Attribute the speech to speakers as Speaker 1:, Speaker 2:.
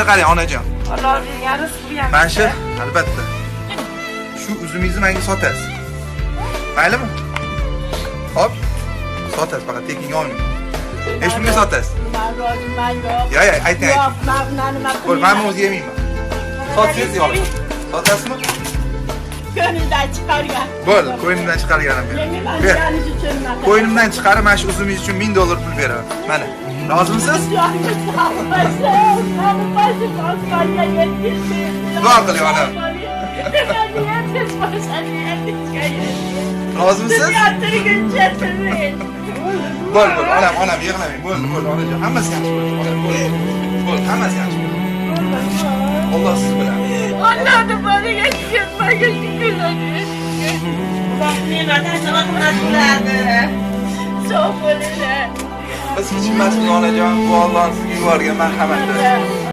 Speaker 1: endi qarang onajon
Speaker 2: bergan rizq ham.
Speaker 1: mana shu albatta shu uzumingizni menga sotasiz maylimi hop. Sotasiz faqat tekinga olmang hech kimga sotasiz
Speaker 2: yo'q.
Speaker 1: yo yo ayting
Speaker 2: Yo'q,
Speaker 1: ayting
Speaker 2: man buni
Speaker 1: o'zi yemayman sotsangiz olaman sotasizmi Bo'ldi qo'ynimdan chiqarganim
Speaker 2: Yengil
Speaker 1: ber
Speaker 2: olganingiz uchun man.
Speaker 1: qo'ynimdan chiqarib mana shu uzumingiz uchun ming dollar pul
Speaker 2: sog'masin, osmonga yetishsin.
Speaker 1: Duo qiling, onam. rozimisiz
Speaker 2: Yottirguncha turmang.
Speaker 1: bo'ldi bo'ldi onam onam yig'lamang bo'ldi bo'ldi onajon hammasi yaxshi bo'ldi bo'ldi hammasi yaxshi bo'ldi siz انادر
Speaker 2: به پیش می گی می گی می گی وقتی ما تا
Speaker 1: رو مطالعه شو بوله بس شما جانو جان و الله انفی ورگه مرحبا